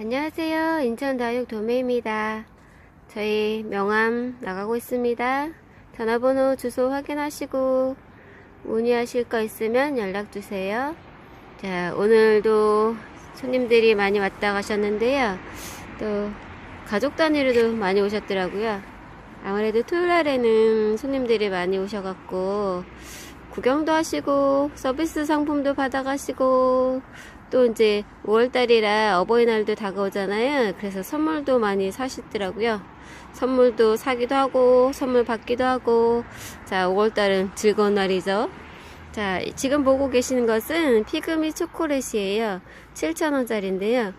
안녕하세요. 인천 다육 도매입니다. 저희 명함 나가고 있습니다. 전화번호 주소 확인하시고 문의하실 거 있으면 연락 주세요. 자, 오늘도 손님들이 많이 왔다 가셨는데요. 또 가족 단위로도 많이 오셨더라고요. 아무래도 토요일 날에는 손님들이 많이 오셔갖고 구경도 하시고 서비스 상품도 받아가시고 또 이제 5월달이라 어버이날도 다가오잖아요. 그래서 선물도 많이 사시더라고요. 선물도 사기도 하고 선물 받기도 하고 자 5월달은 즐거운 날이죠. 자 지금 보고 계시는 것은 피그미 초콜릿이에요. 7,000원짜리인데요.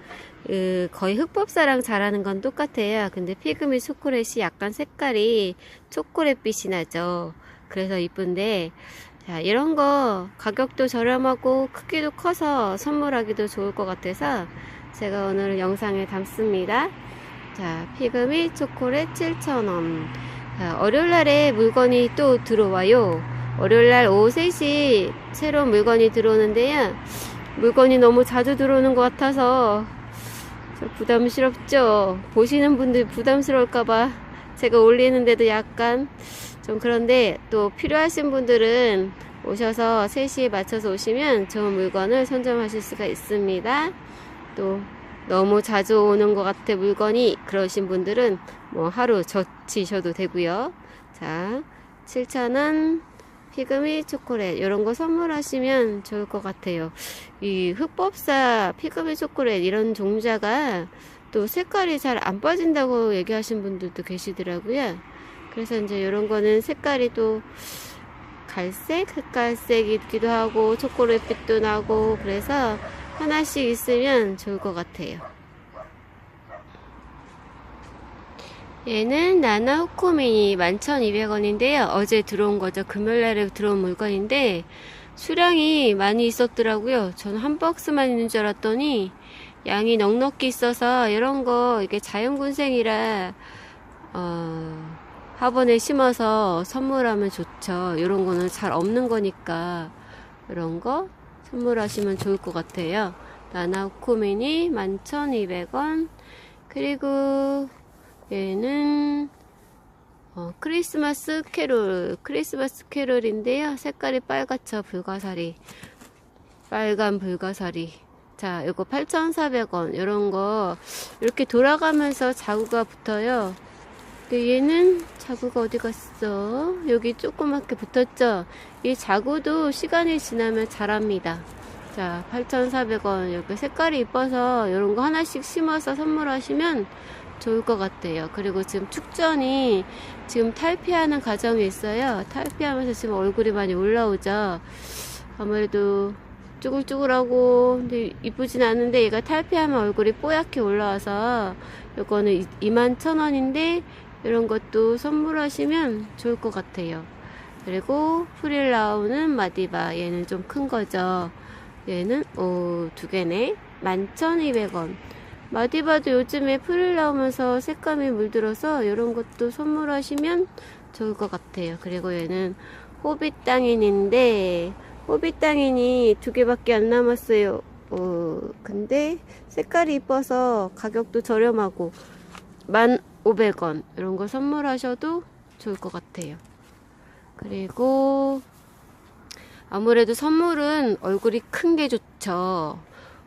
그 거의 흑법사랑 잘하는 건 똑같아요. 근데 피그미 초콜릿이 약간 색깔이 초콜릿빛이 나죠. 그래서 이쁜데 자, 이런 거 가격도 저렴하고 크기도 커서 선물하기도 좋을 것 같아서 제가 오늘 영상에 담습니다. 자, 피그미 초콜릿 7,000원. 자, 월요일 날에 물건이 또 들어와요. 월요일 날 오후 3시 새로운 물건이 들어오는데요. 물건이 너무 자주 들어오는 것 같아서 좀 부담스럽죠. 보시는 분들 부담스러울까봐 제가 올리는데도 약간 좀 그런데 또 필요하신 분들은 오셔서 3시에 맞춰서 오시면 좋은 물건을 선점하실 수가 있습니다. 또 너무 자주 오는 것 같아 물건이 그러신 분들은 뭐 하루 젖히셔도 되고요. 자, 7,000원 피그미 초콜릿 이런 거 선물하시면 좋을 것 같아요. 이 흑법사 피그미 초콜릿 이런 종자가 또 색깔이 잘 안 빠진다고 얘기하신 분들도 계시더라고요. 그래서 이제 이런 거는 색깔이 또 갈색, 흑갈색이기도 하고 초콜릿빛도 나고 그래서 하나씩 있으면 좋을 것 같아요. 얘는 나나 후코미니 11,200원인데요. 어제 들어온 거죠. 금요일날에 들어온 물건인데 수량이 많이 있었더라고요. 저는 한 박스만 있는 줄 알았더니 양이 넉넉히 있어서 이런 거 이게 자연군생이라 어, 화분에 심어서 선물하면 좋죠. 이런 거는 잘 없는 거니까 이런 거 선물하시면 좋을 것 같아요. 나나코미니 11,200원 그리고 얘는 어, 크리스마스 캐롤 크리스마스 캐롤인데요. 색깔이 빨갛죠. 불가사리 빨간 불가사리 자 이거 8,400원 이런 거 이렇게 돌아가면서 자구가 붙어요. 근데 얘는 자구가 어디 갔어? 여기 조그맣게 붙었죠? 이 자구도 시간이 지나면 자랍니다. 자, 8,400원. 여기 색깔이 이뻐서 이런 거 하나씩 심어서 선물하시면 좋을 것 같아요. 그리고 지금 축전이 지금 탈피하는 과정이 있어요. 탈피하면서 지금 얼굴이 많이 올라오죠. 아무래도 쭈글쭈글하고 근데 이쁘진 않은데 얘가 탈피하면 얼굴이 뽀얗게 올라와서 요거는 21,000원인데 이런 것도 선물하시면 좋을 것 같아요. 그리고 프릴 나오는 마디바 얘는 좀 큰 거죠. 얘는 오, 두 개네. 11,200원. 마디바도 요즘에 프릴 나오면서 색감이 물들어서 이런 것도 선물하시면 좋을 것 같아요. 그리고 얘는 호빗 땅인인데 호빗 땅인이 두 개밖에 안 남았어요. 어, 근데 색깔이 이뻐서 가격도 저렴하고 1,500원 이런 거 선물하셔도 좋을 것 같아요. 그리고 아무래도 선물은 얼굴이 큰 게 좋죠.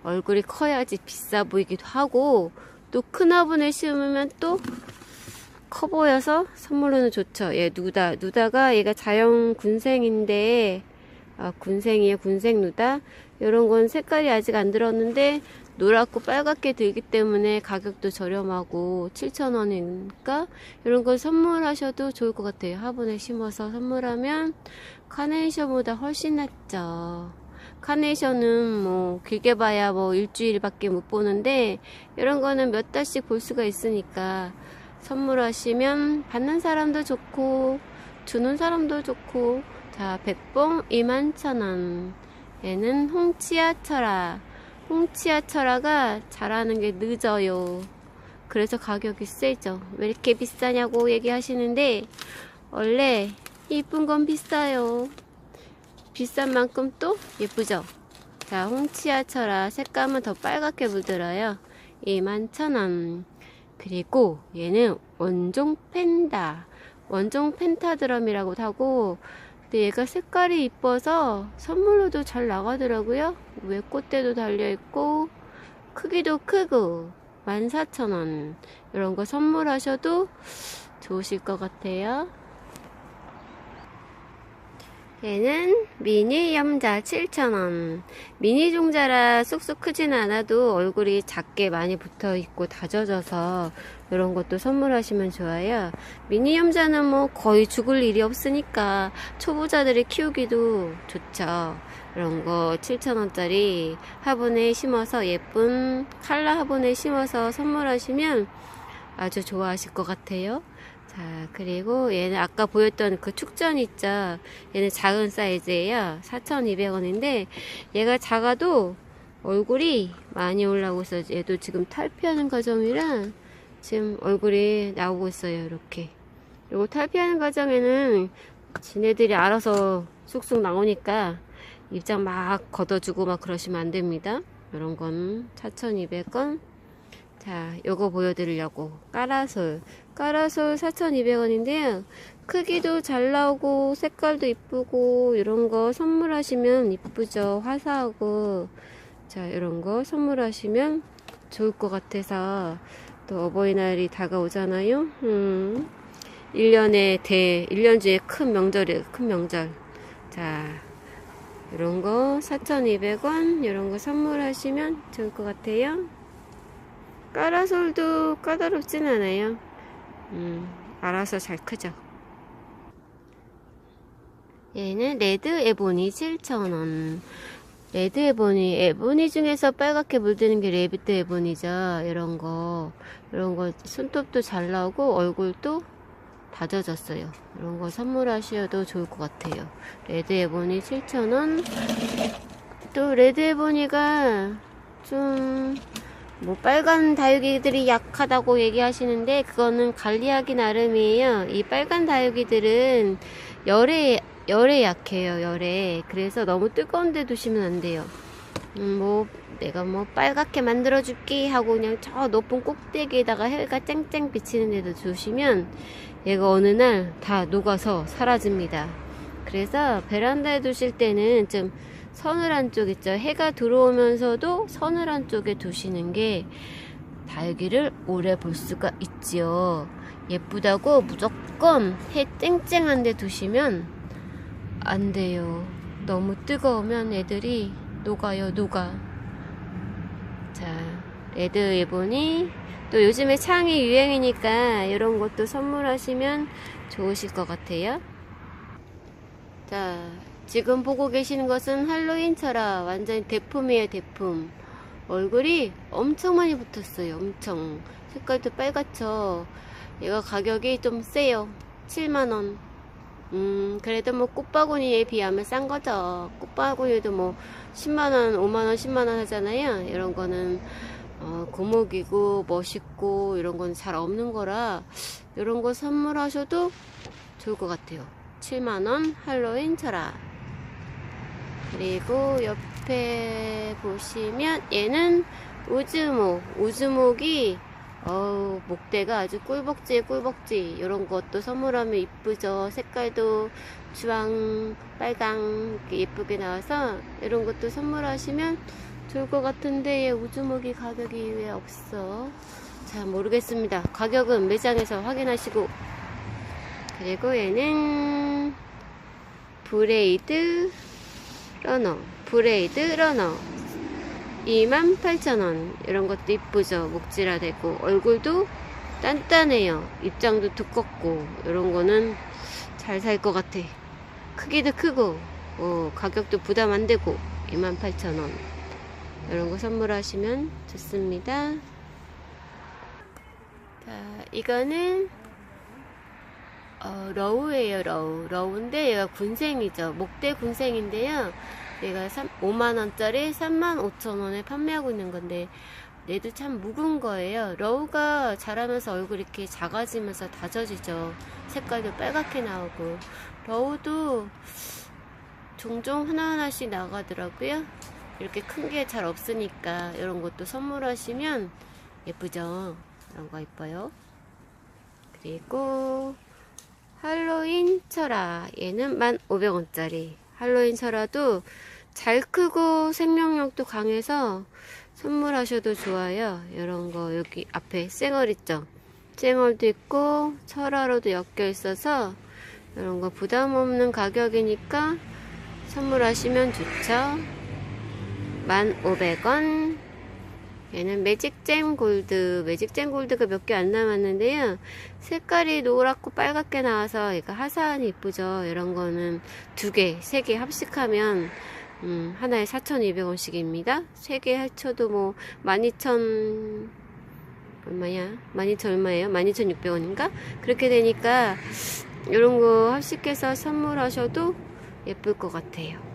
얼굴이 커야지 비싸 보이기도 하고 또 큰 화분에 심으면 또 커 보여서 선물로는 좋죠. 얘 누다 누다가 얘가 자연 군생인데 아, 군생이에요. 군생 누다. 이런 건 색깔이 아직 안 들었는데 노랗고 빨갛게 들기 때문에 가격도 저렴하고 7,000원이니까 이런 걸 선물하셔도 좋을 것 같아요. 화분에 심어서 선물하면 카네이션보다 훨씬 낫죠. 카네이션은 뭐 길게 봐야 뭐 일주일밖에 못 보는데 이런 거는 몇 달씩 볼 수가 있으니까 선물하시면 받는 사람도 좋고 주는 사람도 좋고 자 백봉 21,000원 얘는 홍치아 철아 홍치아 철아가 자라는 게 늦어요. 그래서 가격이 세죠. 왜 이렇게 비싸냐고 얘기하시는데 원래 이쁜 건 비싸요. 비싼 만큼 또 예쁘죠? 자 홍치아 철아 색감은 더 빨갛게 물들어요. 21,000원. 그리고 얘는 원종 펜다. 원종 펜타드럼이라고 하고 근데 얘가 색깔이 이뻐서 선물로도 잘 나가더라고요. 위에 꽃대도 달려있고 크기도 크고 14,000원. 이런 거 선물하셔도 좋으실 것 같아요. 얘는 미니 염자 7,000원. 미니 종자라 쑥쑥 크진 않아도 얼굴이 작게 많이 붙어 있고 다져져서 이런 것도 선물하시면 좋아요. 미니 염자는 뭐 거의 죽을 일이 없으니까 초보자들이 키우기도 좋죠. 이런 거 7,000원짜리 화분에 심어서 예쁜 칼라 화분에 심어서 선물하시면 아주 좋아하실 것 같아요. 자, 그리고 얘는 아까 보였던 그 축전 있죠? 얘는 작은 사이즈예요. 4,200원인데 얘가 작아도 얼굴이 많이 올라오고 있어요. 얘도 지금 탈피하는 과정이라 지금 얼굴이 나오고 있어요. 이렇게. 그리고 탈피하는 과정에는 지네들이 알아서 쑥쑥 나오니까 입장 막 걷어주고 막 그러시면 안 됩니다. 이런 건 4,200원. 자, 요거 보여드리려고. 까라솔. 까라솔 4,200원인데요. 크기도 잘 나오고, 색깔도 이쁘고, 이런 거 선물하시면 이쁘죠. 화사하고. 자, 이런 거 선물하시면 좋을 것 같아서. 또 어버이날이 다가오잖아요. 음. 1년의 대, 1년 중에 큰 명절이에요. 큰 명절. 자, 이런 거 4,200원. 이런 거 선물하시면 좋을 것 같아요. 까라솔도 까다롭진 않아요. 음, 알아서 잘 크죠. 얘는 레드 에보니 7,000원. 레드 에보니, 에보니 중에서 빨갛게 물드는 게 레드 에보니죠. 이런 거. 이런 거 손톱도 잘 나오고 얼굴도 다져졌어요. 이런 거 선물하셔도 좋을 것 같아요. 레드 에보니 7,000원. 또 레드 에보니가 좀, 뭐 빨간 다육이들이 약하다고 얘기하시는데 그거는 관리하기 나름이에요. 이 빨간 다육이들은 열에 열에 약해요. 열에. 그래서 너무 뜨거운 데 두시면 안 돼요. 음, 뭐 내가 뭐 빨갛게 만들어 줄게 하고 그냥 저 높은 꼭대기에다가 해가 쨍쨍 비치는 데도 두시면 얘가 어느 날 다 녹아서 사라집니다. 그래서 베란다에 두실 때는 좀 서늘한 쪽 있죠. 해가 들어오면서도 서늘한 쪽에 두시는 게 다육이를 오래 볼 수가 있지요. 예쁘다고 무조건 해 쨍쨍한 데 두시면 안 돼요. 너무 뜨거우면 애들이 녹아요, 녹아. 자, 레드 에보니 또 요즘에 창이 유행이니까 이런 것도 선물하시면 좋으실 것 같아요. 자, 지금 보고 계시는 것은 할로윈처라 완전 대품이에요, 대품. 얼굴이 엄청 많이 붙었어요, 엄청. 색깔도 빨갛죠. 얘가 가격이 좀 세요. 7만원. 음, 그래도 뭐 꽃바구니에 비하면 싼 거죠. 꽃바구니도 뭐 10만원, 5만원, 10만원 하잖아요. 이런 거는, 어, 고목이고 멋있고 이런 건 잘 없는 거라 이런 거 선물하셔도 좋을 것 같아요. 7만원 할로윈 철학. 그리고 옆에 보시면 얘는 우즈목. 우즈목이 어우 목대가 아주 꿀벅지에 꿀벅지 이런 것도 선물하면 이쁘죠. 색깔도 주황 빨강 예쁘게 나와서 이런 것도 선물하시면 좋을 것 같은데 얘 우주목이 가격이 왜 없어? 자 모르겠습니다. 가격은 매장에서 확인하시고. 그리고 얘는 브레이드 러너 브레이드 러너. 28,000원. 이런 것도 이쁘죠. 목질화 되고. 얼굴도 단단해요. 입장도 두껍고. 이런 거는 잘 살 것 같아. 크기도 크고. 어, 가격도 부담 안 되고. 28,000원. 이런 거 선물하시면 좋습니다. 자 이거는 어, 러우예요 러우. 러우인데 얘가 군생이죠. 목대 군생인데요. 얘가 5만원짜리 35,000원에 판매하고 있는 건데 얘도 참 묵은 거예요. 러우가 자라면서 얼굴 이렇게 작아지면서 다져지죠. 색깔도 빨갛게 나오고. 러우도 종종 하나하나씩 나가더라고요. 이렇게 큰 게 잘 없으니까 이런 것도 선물하시면 예쁘죠? 이런 거 예뻐요. 그리고 할로윈 철화 얘는 1,500원짜리 할로윈 철화도 잘 크고 생명력도 강해서 선물하셔도 좋아요. 이런 거 여기 앞에 쌩얼 있죠? 쌩얼도 있고 철화로도 엮여 있어서 이런 거 부담 없는 가격이니까 선물하시면 좋죠. 1,500원. 얘는 매직잼 골드. 매직잼 골드가 몇 개 안 남았는데요. 색깔이 노랗고 빨갛게 나와서 얘가 화사하니 이쁘죠. 이런 거는 두 개, 세 개 합식하면 음, 하나에 4,200원씩입니다. 세 개 합쳐도 뭐 12,000 얼마야? 12,000 얼마예요? 12,600원인가? 그렇게 되니까 이런 거 합식해서 선물하셔도 예쁠 것 같아요.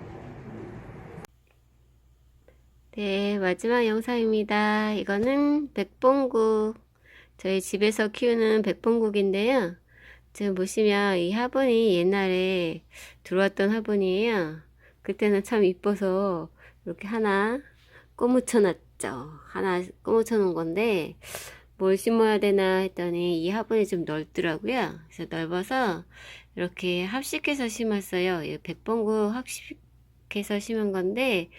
네, 마지막 영상입니다. 이거는 백봉국. 저희 집에서 키우는 백봉국인데요. 지금 보시면 이 화분이 옛날에 들어왔던 화분이에요. 그때는 참 이뻐서 이렇게 하나 꼬무쳐 놨죠. 하나 꼬무쳐 놓은 건데 뭘 심어야 되나 했더니 이 화분이 좀 넓더라고요. 그래서 넓어서 이렇게 합식해서 심었어요. 이 백봉국 합식해서 심은 건데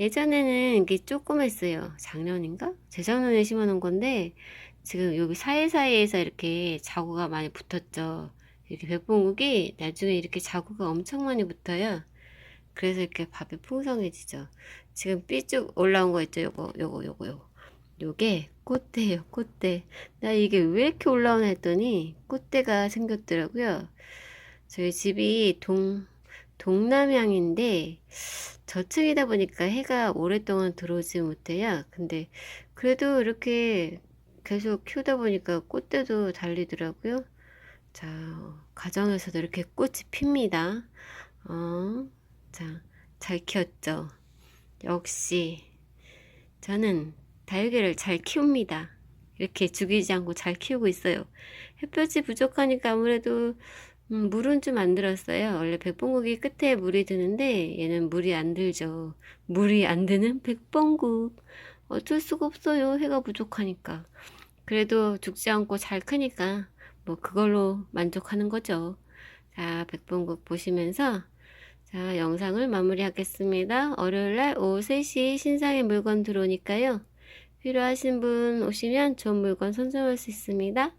예전에는 이게 조그맸어요. 작년인가? 재작년에 심어 놓은 건데 지금 여기 사이사이에서 이렇게 자구가 많이 붙었죠. 이렇게 백봉국이 나중에 이렇게 자구가 엄청 많이 붙어요. 그래서 이렇게 밥이 풍성해지죠. 지금 삐쭉 올라온 거 있죠? 요거, 요거, 요거, 요거. 요게 꽃대예요, 꽃대. 나 이게 왜 이렇게 올라오나 했더니 꽃대가 생겼더라고요. 저희 집이 동, 동남향인데 저층이다 보니까 해가 오랫동안 들어오지 못해요. 근데 그래도 이렇게 계속 키우다 보니까 꽃대도 달리더라고요. 자, 가정에서도 이렇게 꽃이 핍니다. 어, 자, 잘 키웠죠? 역시 저는 다육이를 잘 키웁니다. 이렇게 죽이지 않고 잘 키우고 있어요. 햇볕이 부족하니까 아무래도 음, 물은 좀 안 들었어요. 원래 백봉국이 끝에 물이 드는데 얘는 물이 안 들죠. 물이 안 드는 백봉국. 어쩔 수가 없어요. 해가 부족하니까. 그래도 죽지 않고 잘 크니까 뭐 그걸로 만족하는 거죠. 자, 백봉국 보시면서 자, 영상을 마무리하겠습니다. 월요일날 오후 3시 신상의 물건 들어오니까요. 필요하신 분 오시면 좋은 물건 선점할 수 있습니다.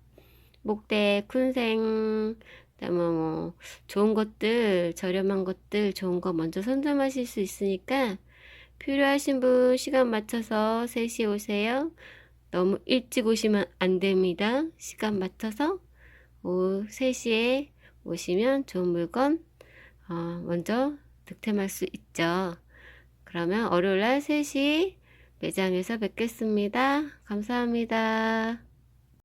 목대, 쿤생, 그다음에 뭐 좋은 것들, 저렴한 것들, 좋은 거 먼저 선점하실 수 있으니까 필요하신 분 시간 맞춰서 3시 오세요. 너무 일찍 오시면 안 됩니다. 시간 맞춰서 오후 3시에 오시면 좋은 물건 어, 먼저 득템할 수 있죠. 그러면 월요일날 3시 매장에서 뵙겠습니다. 감사합니다.